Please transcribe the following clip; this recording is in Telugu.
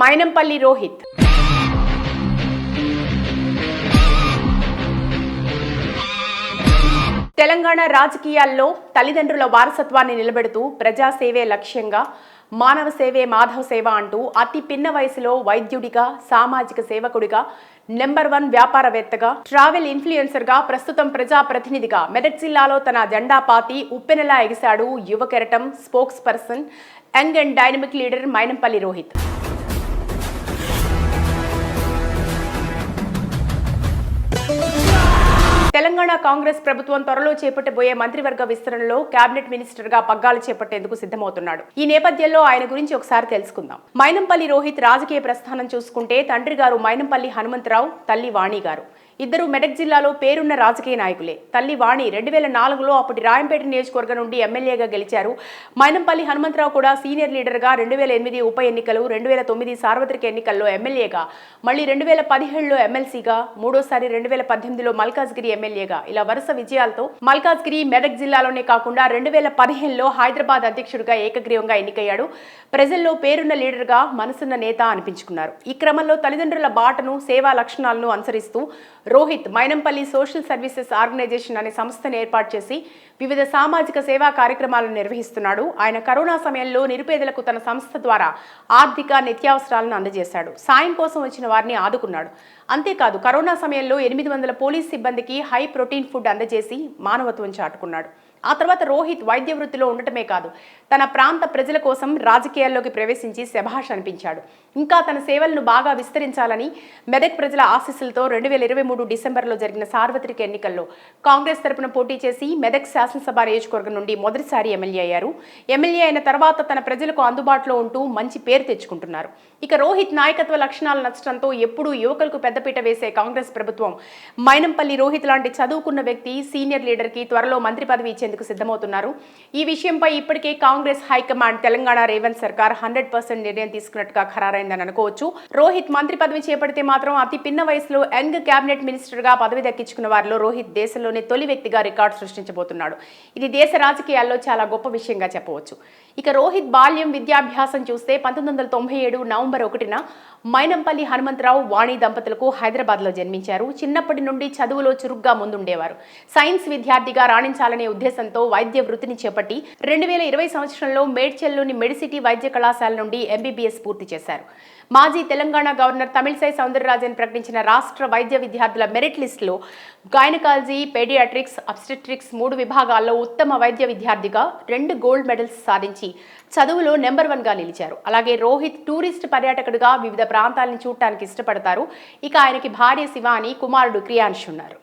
మైనంపల్లి రోహిత్. తెలంగాణ రాజకీయాల్లో తల్లిదండ్రుల వారసత్వాన్ని నిలబెడుతూ ప్రజాసేవే లక్ష్యంగా మానవ సేవే మాధవ సేవ అంటూ అతి పిన్న వయసులో వైద్యుడిగా సామాజిక సేవకుడిగా నెంబర్ వన్ వ్యాపారవేత్తగా ట్రావెల్ ఇన్ఫ్లుయెన్సర్గా ప్రస్తుతం ప్రజాప్రతినిధిగా మెదక్ జిల్లాలో తన జెండా పాతి ఉప్పెనలా ఎగిశాడు యువ కెరటం spokesperson young and dynamic leader Mainampalli Rohit. Telangana Congress ప్రభుత్వం త్వరలో చేపట్టబోయే మంత్రివర్గ విస్తరణలో కేబినెట్ మినిస్టర్గా పగ్గాలు చేపట్టేందుకు సిద్ధమవుతున్నాడు. ఈ నేపథ్యంలో ఆయన గురించి ఒకసారి తెలుసుకుందాం. మైనంపల్లి రోహిత్ రాజకీయ ప్రస్థానం చూసుకుంటే తండ్రి గారు మైనంపల్లి హనుమంతరావు తల్లి వాణి గారు ఇద్దరు మెదక్ జిల్లాలో పేరున్న రాజకీయ నాయకులే. తల్లి వాణి రెండు వేల నాలుగులో అప్పటి రాయంపేట నియోజకవర్గం నుండి ఎమ్మెల్యేగా గెలిచారు. మైనంపల్లి హనుమంతరావు కూడా సీనియర్ లీడర్గా రెండు వేల ఎనిమిది ఉప ఎన్నికలు రెండు వేల తొమ్మిది సార్వత్రిక ఎన్నికల్లో ఎమ్మెల్యేగా మళ్ళీ రెండు వేల పదిహేడులో ఎమ్మెల్సీగా మూడోసారి రెండు వేల పద్దెనిమిదిలో మల్కాజ్గిరి ఎమ్మెల్యేగా. ఇలా వరుస విజయాలతో మల్కాజ్గిరి మెదక్ జిల్లాలోనే కాకుండా రెండు వేల పదిహేనులో హైదరాబాద్ అధ్యక్షుడిగా ఏకగ్రీవంగా ఎన్నికయ్యాడు. ప్రజల్లో పేరున్న లీడర్గా మనసున్న నేత అనిపించుకున్నారు. ఈ క్రమంలో తల్లిదండ్రుల బాటను సేవా లక్షణాలను అనుసరిస్తూ Rohit Mainampalli social services organisation అనే సంస్థను ఏర్పాటు చేసి వివిధ సామాజిక సేవా కార్యక్రమాలను నిర్వహిస్తున్నాడు. ఆయన కరోనా సమయంలో నిరుపేదలకు తన సంస్థ ద్వారా ఆర్థిక నిత్యావసరాలను అందజేశాడు. సాయం కోసం వచ్చిన వారిని ఆదుకున్నాడు. అంతేకాదు కరోనా సమయంలో ఎనిమిది వందల పోలీస్ సిబ్బందికి హై ప్రోటీన్ ఫుడ్ అందజేసి మానవత్వం చాటుకున్నాడు. ఆ తర్వాత రోహిత్ వైద్య వృత్తిలో ఉండటమే కాదు తన ప్రాంత ప్రజల కోసం రాజకీయాల్లోకి ప్రవేశించి శభాష్ అనిపించాడు. ఇంకా తన సేవలను బాగా విస్తరించాలని మెదక్ ప్రజల ఆశీస్సులతో రెండు వేల ఇరవై మూడు డిసెంబర్లో జరిగిన సార్వత్రిక ఎన్నికల్లో కాంగ్రెస్ తరపున పోటీ చేసి మెదక్ శాసనసభ నియోజకవర్గం నుండి మొదటిసారి ఎమ్మెల్యే అయ్యారు. ఎమ్మెల్యే అయిన తర్వాత తన ప్రజలకు అందుబాటులో ఉంటూ మంచి పేరు తెచ్చుకుంటున్నారు. ఇక రోహిత్ నాయకత్వ లక్షణాలు నచ్చడంతో ఎప్పుడూ యువకులకు పెద్దపీట వేసే కాంగ్రెస్ ప్రభుత్వం మైనంపల్లి రోహిత్ లాంటి చదువుకున్న వ్యక్తి సీనియర్ లీడర్కి త్వరలో మంత్రి పదవి ఇచ్చేందుకు సిద్ధమవుతున్నారు. ఈ విషయంపై ఇప్పటికే కాంగ్రెస్ హైకమాండ్ తెలంగాణ రేవంత్ సర్కార్ హండ్రెడ్ పర్సెంట్ నిర్ణయం తీసుకున్నట్టుగా ఖరారైందని అనుకోవచ్చు. రోహిత్ మంత్రి పదవి చేపడితే మాత్రం అతి పిన్న వయసులో యంగ్ కేబినెట్ మినిస్టర్ మినిస్టర్గా పదవి దక్కించుకున్న వారిలో రోహిత్ దేశంలోనే తొలి వ్యక్తిగా రికార్డు సృష్టించబోతున్నాడు. ఇది దేశ రాజకీయాల్లో చాలా గొప్ప విషయంగా చెప్పవచ్చు. ఇక రోహిత్ బాల్యం విద్యాభ్యాసం చూస్తే పంతొమ్మిది వందల తొంభై ఏడు నవంబర్ ఒకటిన మైనంపల్లి హనుమంతరావు వాణి దంపతులకు హైదరాబాద్లో జన్మించారు. చిన్నప్పటి నుండి చదువులో చురుగ్గా ముందుండేవారు. సైన్స్ విద్యార్థిగా రాణించాలనే ఉద్దేశంతో వైద్య వృత్తిని చేపట్టి రెండు వేల ఇరవై సంవత్సరంలో మేడ్చల్లోని మెడిసిటీ వైద్య కళాశాల నుండి ఎంబీబీఎస్ పూర్తి చేశారు. మాజీ తెలంగాణ గవర్నర్ తమిళసై సౌందరరాజన్ ప్రకటించిన రాష్ట్ర వైద్య విద్యార్థుల మెరిట్ లిస్టులో గైనకాలజీ పేడియాట్రిక్స్ అబ్స్టెట్రిక్స్ మూడు విభాగాల్లో ఉత్తమ వైద్య విద్యార్థిగా రెండు గోల్డ్ మెడల్స్ సాధించి చదువులో నెంబర్ వన్గా నిలిచారు. అలాగే రోహిత్ టూరిస్ట్ పర్యాటకుడిగా వివిధ ప్రాంతాలను చూడటానికి ఇష్టపడతారు. ఇక ఆయనకి భార్య శివాని కుమారుడు క్రియాంశ్ ఉన్నారు.